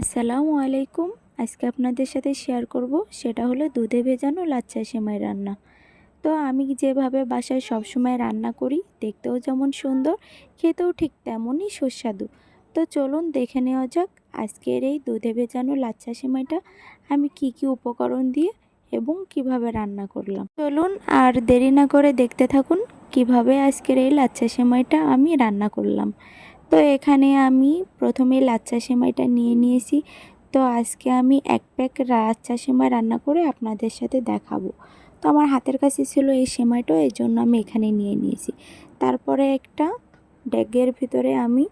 আসসালামু আলাইকুম। আজকে আপনাদের সাথে শেয়ার করব, সেটা হলো দুধে ভেজানো লাচ্চা সেমাই রান্না। তো আমি যেভাবে বাসায় সবসময় রান্না করি, দেখতেও যেমন সুন্দর, খেতেও ঠিক তেমনই সুস্বাদু। তো চলুন দেখে নেওয়া যাক আজকের এই দুধে ভেজানো লাচ্চা সেমাইটা আমি কি কি উপকরণ দিয়ে এবং কীভাবে রান্না করলাম। চলুন আর দেরি না করে দেখতে থাকুন কীভাবে আজকের এই লাচ্চা সেমাইটা আমি রান্না করলাম। তো এখানে আমি প্রথমে লাচ্চা সেমাইটা নিয়ে নিয়েছি। তো আজকে আমি এক প্যাক লাচ্চা সেমাই রান্না করে আপনাদের সাথে দেখাবো। তো আমার হাতের কাছে ছিল এই সেমাইটা এই জন্য আমি এখানে নিয়ে নিয়েছি। তারপরে একটা ডেগের ভিতরে আমি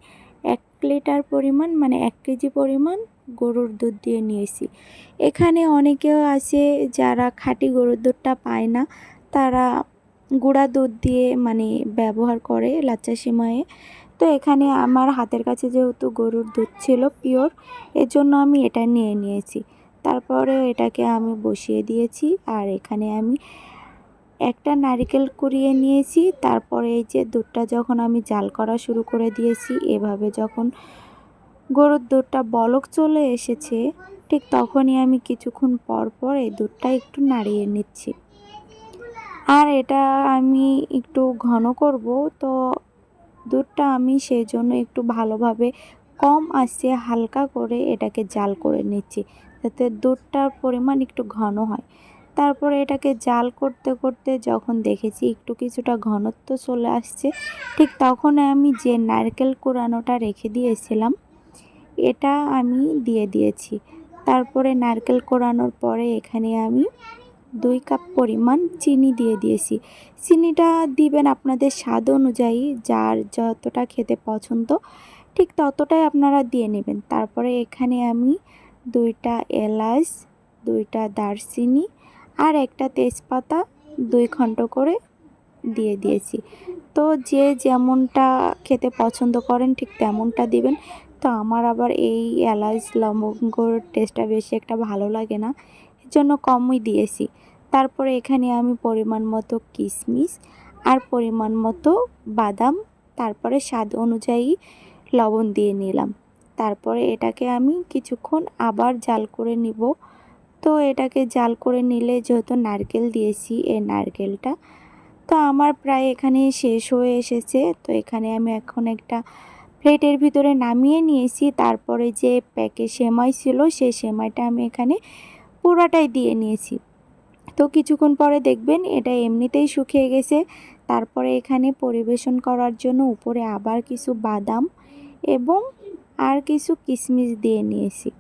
এক লিটার পরিমাণ মানে এক কেজি পরিমাণ গরুর দুধ দিয়ে নিয়েছি। এখানে অনেকেও আছে যারা খাঁটি গরুর দুধটা পায় না, তারা গুঁড়া দুধ দিয়ে মানে ব্যবহার করে লাচ্চা সেমাইয়ে। তো এখানে আমার হাতের কাছে যেহেতু গরুর দুধ ছিল পিওর এর জন্য আমি এটা নিয়ে নিয়েছি। তারপরে এটাকে আমি বসিয়ে দিয়েছি আর এখানে আমি একটা নারিকেল কুড়িয়ে নিয়েছি। তারপরে এই যে দুধটা যখন আমি জাল করা শুরু করে দিয়েছি, এভাবে যখন গরুর দুধটা বলক চলে এসেছে, ঠিক তখনই আমি কিছুক্ষণ পর পর এই দুধটা একটু নাড়িয়ে নিচ্ছি। আর এটা আমি একটু ঘন করব, তো দুধটা আমি সেই জন্য একটু ভালোভাবে কম আঁচে হালকা করে এটাকে জাল করে নিচ্ছি যাতে দুধটার পরিমাণ একটু ঘন হয়। তারপরে এটাকে জাল করতে করতে যখন দেখেছি একটু কিছুটা ঘনত্ব চলে আসছে, ঠিক তখন আমি যে নারকেল কোরানোটা রেখে দিয়েছিলাম, এটা আমি দিয়ে দিয়েছি। তারপরে নারকেল কোরানোর পরে এখানে আমি দুই কাপ পরিমাণ চিনি দিয়ে দিয়েছি। চিনিটা দিবেন আপনাদের স্বাদ অনুযায়ী, যার যতটা খেতে পছন্দ, ঠিক ততটাই আপনারা দিয়ে নেবেন। তারপরে এখানে আমি দুইটা এলাচ, দুইটা দারচিনি আর একটা তেজপাতা দুই খণ্ড করে দিয়ে দিয়েছি। তো যে যেমনটা খেতে পছন্দ করেন, ঠিক তেমনটা দিবেন। তো আমার আবার এই এলাচ, লবঙ্গর টেস্টটা বেশি একটা ভালো লাগে না এর জন্য কমই দিয়েছি। তারপরে এখানে আমি পরিমাণ মতো কিশমিশ আর পরিমাণ মতো বাদাম, তারপরে স্বাদ অনুযায়ী লবণ দিয়ে নিলাম। তারপরে এটাকে আমি কিছুক্ষণ আবার জাল করে নিব। তো এটাকে জাল করে নিলে যেহেতু নারকেল দিয়েছি, এই নারকেলটা তো আমার প্রায় এখানে শেষ হয়ে এসেছে। তো এখানে আমি এখন একটা প্লেটের ভিতরে নামিয়ে নিয়েছি। তারপরে যে প্যাকে সেমাই ছিল, সেই সেমাইটা আমি এখানে পুরাটাই দিয়ে নিয়েছি। তো কিছুক্ষণ পরে দেখবেন এটা এমনিতেই শুকিয়ে গেছে। তারপরে এখানে পরিবেশন করার জন্য উপরে আবার কিছু বাদাম এবং আর কিছু কিশমিশ দিয়ে নিয়েছি।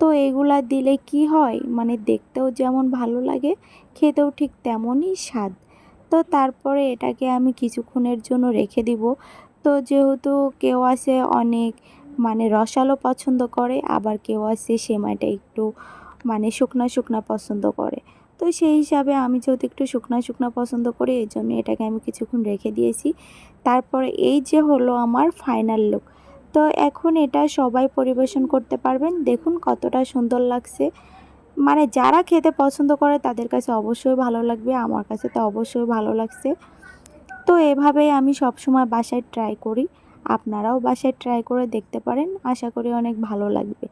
তো এগুলা দিলে কি হয়? মানে দেখতেও যেমন ভালো লাগে, খেতেও ঠিক তেমনই স্বাদ। তো তারপরে এটাকে আমি কিছুক্ষণের জন্য রেখে দিব। তো যেহেতু কেউ আছে অনেক মানে রসালো পছন্দ করে, আবার কেউ আছে সেমাইটা একটু মানে শুকনা শুকনা পছন্দ করে। তো সেই হিসাবে আমি যেহেতু একটু শুকনা শুকনা পছন্দ করি, এই জন্য এটাকে আমি কিছুক্ষণ রেখে দিয়েছি। তারপরে এই যে হলো আমার ফাইনাল লুক তো এখন এটা সবাই পরিবেশন করতে পারবেন। দেখুন কতটা সুন্দর লাগছে। মানে যারা খেতে পছন্দ করে তাদের কাছে অবশ্যই ভালো লাগবে, আমার কাছে তো অবশ্যই ভালো লাগছে। তো এভাবেই আমি সবসময় বাসায় ট্রাই করি। আপনারাও বাসায় ট্রাই করে দেখতে পারেন। আশা করি অনেক ভালো লাগবে।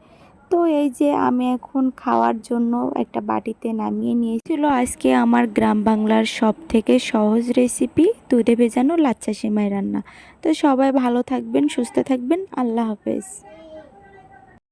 তো এই যে আমি এখন খাওয়ার জন্য একটা বাটিতে নামিয়ে নিয়েছিল আজকে আমার গ্রাম বাংলার সব থেকে সহজ রেসিপি দুধে ভেজানো লাচ্চা সেমাই রান্না। তো সবাই ভালো থাকবেন, সুস্থ থাকবেন, আল্লাহ হাফেজ।